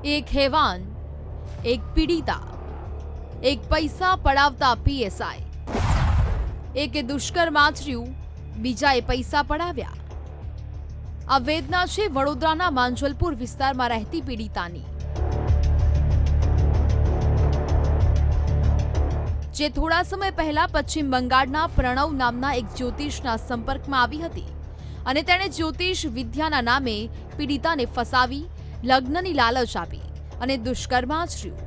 એક હેવાન, એક પીડિતા, એક પૈસા પડાવતા પીએસઆઈ એકે દુષ્કર્મ આચર્યું બીજાએ પૈસા પડાવ્યા. આ વેદના છે વડોદરાના માંજલપુર વિસ્તારમાં રહેતી પીડિતાની. જે થોડા સમય પહેલા પશ્ચિમ બંગાળના પ્રણવ નામના એક જ્યોતિષના સંપર્કમાં આવી હતી અને તેણે જ્યોતિષ વિદ્યાના નામે પીડિતાને ફસાવી લગ્નની લાલચ આપી અને દુષ્કર્મ આચર્યું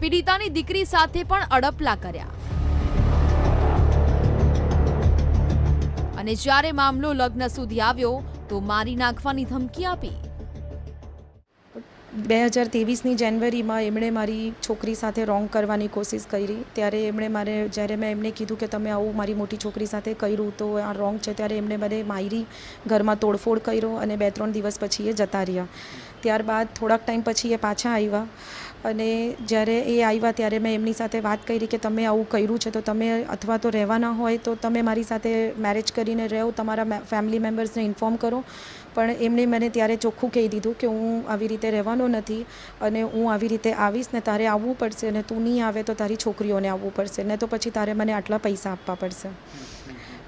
પીડિતાની દીકરી સાથે પણ અડપલા કર્યા. અને જ્યારે મામલો લગ્ન સુધી આવ્યો, તો મારી નાખવાની ધમકી આપી. બે હજાર ત્રેવીસની જાન્યુઆરીમાં એમણે મારી છોકરી સાથે રોંગ કરવાની કોશિશ કરી. ત્યારે એમણે મારે, જ્યારે મેં એમને કીધું કે તમે આવું મારી મોટી છોકરી સાથે કર્યું તો આ રોંગ છે, ત્યારે એમણે મને મારી ઘરમાં તોડફોડ કર્યો અને બે ત્રણ દિવસ પછી એ જતા રહ્યા. ત્યારબાદ થોડાક ટાઈમ પછી એ પાછા આવ્યા. અને જ્યારે એ આવ્યા ત્યારે મેં એમની સાથે વાત કરી કે તમે આવું કર્યું છે, તો તમે અથવા તો રહેવાના હોય તો તમે મારી સાથે મેરેજ કરીને રહો, તમારા ફેમિલી મેમ્બર્સને ઇન્ફોર્મ કરો. પણ એમણે મને ત્યારે ચોખ્ખું કહી દીધું કે હું આવી રીતે રહેવાનો નથી અને હું આવી રીતે આવીશ ને તારે આવવું પડશે અને તું નહીં આવે તો તારી છોકરીઓને આવવું પડશે, ને તો પછી તારે મને આટલા પૈસા આપવા પડશે.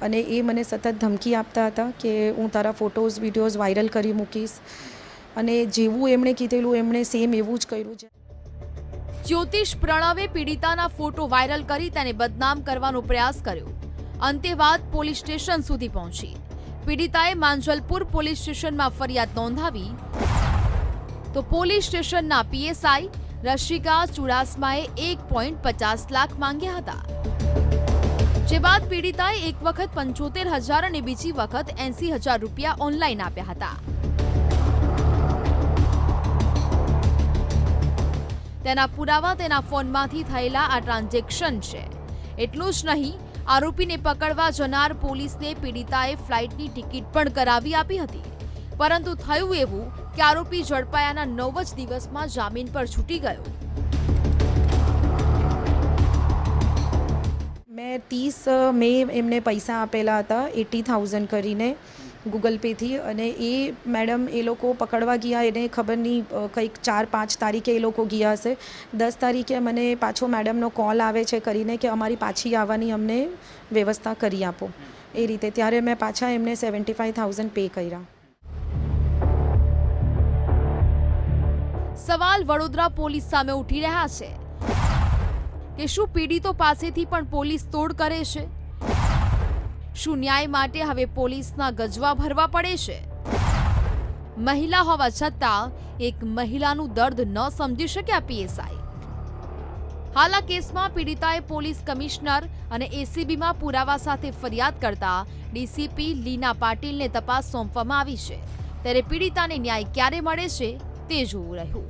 અને એ મને સતત ધમકી આપતા હતા કે હું તારા ફોટોઝ વિડીયોઝ વાયરલ કરી મૂકીશ. અને જેવું એમણે કીધેલું એમણે સેમ એવું જ કર્યું છે. જ્યોતિષ પ્રણવે પીડિતાના ફોટો વાયરલ કરી તેને બદનામ કરવાનો પ્રયાસ કર્યો. અંતે વાત પોલીસ સ્ટેશન સુધી પહોંચી. પીડિતાએ માંજલપુર પોલીસ સ્ટેશનમાં ફરિયાદ નોંધાવી. તો પોલીસ સ્ટેશનના પીએસઆઈ રશિકા ચુડાસમાએ એક પોઈન્ટ પચાસ લાખ માંગ્યા હતા. જે બાદ પીડિતાએ એક વખત પંચોતેર હજાર અને બીજી વખત એંસી હજાર રૂપિયા ઓનલાઈન આપ્યા હતા. તેના પુરાવા તેના ફોનમાંથી થયેલા આ ટ્રાન્ઝેક્શન છે. એટલું જ નહીં, આરોપીને પકડવા જનાર પોલીસને પીડિતાએ ફ્લાઇટની ટિકિટ પણ કરાવી આપી હતી. પરંતુ થયું એવું કે આરોપી ઝડપાયાના નવ જ દિવસમાં જામીન પર છૂટી ગયો. મેં ત્રીસ મે એમને પૈસા આપેલા હતા, એટી થાઉઝન્ડ કરીને. ગૂગલ પેથી અને એ મેડમ એ લોકો પકડવા ગયા, એને ખબર નહીં કંઈક ચાર, પાંચ તારીખે એ લોકો ગયા હશે. દસ તારીખે મને પાછો મેડમનો કોલ આવે છે કરીને કે અમારી પાછી આવવાની અમને વ્યવસ્થા કરી આપો. એ રીતે ત્યારે મેં પાછા એમને સેવન્ટી ફાઇવ થાઉઝન્ડ પે કર્યા. સવાલ વડોદરા પોલીસ સામે ઉઠી રહ્યા છે કે શું પીડિતો પાસેથી પણ પોલીસ તોડ કરે છે? શું ન્યાય માટે હવે પોલીસના ગજવા ભરવા પડે છે? મહિલા હોવા છતાં એક મહિલાનું દર્દ ન સમજી શક્યા પીએસઆઈ. હાલ આ કેસમાં પીડિતાએ પોલીસ કમિશનર અને એસીબીમાં પુરાવા સાથે ફરિયાદ કરતા ડીસીપી લીના પાટીલને તપાસ સોંપવામાં આવી છે. ત્યારે પીડિતાને ન્યાય ક્યારે મળે છે તે જોવું રહ્યું.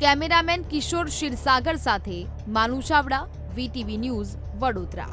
કેમેરામેન કિશોર ક્ષીરસાગર સાથે માનુ ચાવડા, વીટીવી ન્યૂઝ વડોદરા.